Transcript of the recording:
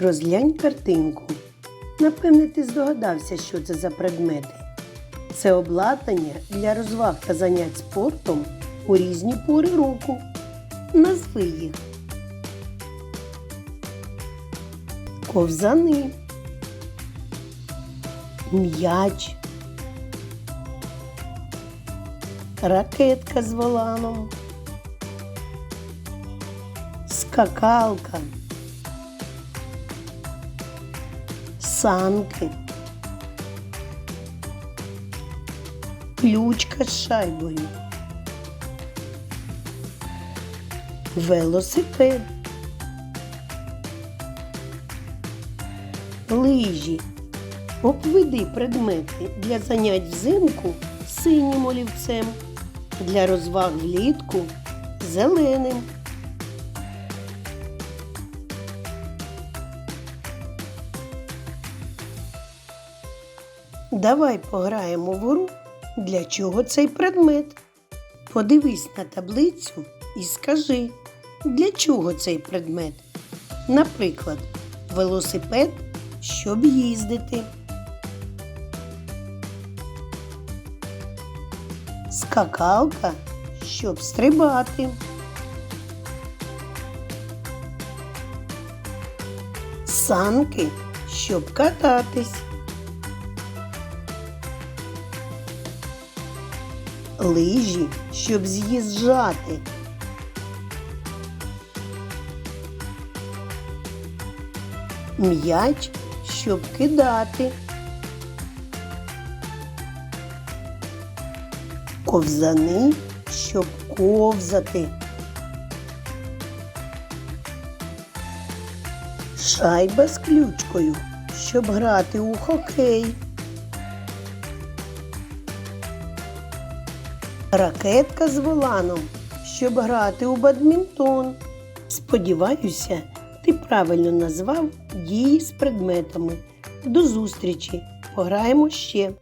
Розглянь картинку. Напевне, ти здогадався, що це за предмети. Це обладнання для розваг та занять спортом у різні пори року. Назви їх. Ковзани. М'яч. Ракетка з воланом. Скакалка. Санки. Ключка з шайбою. Велосипед. Лижі. Обведи предмети для занять взимку синім олівцем, для розваг влітку зеленим. Давай пограємо в гру, для чого цей предмет. Подивись на таблицю і скажи, для чого цей предмет. Наприклад, велосипед, щоб їздити. Скакалка, щоб стрибати. Санки, щоб кататись. Лижі, щоб з'їжджати. М'яч, щоб кидати. Ковзани, щоб ковзати. Шайба з ключкою, щоб грати у хокей. Ракетка з воланом, щоб грати у бадмінтон. Сподіваюся, ти правильно назвав дії з предметами. До зустрічі! Пограємо ще!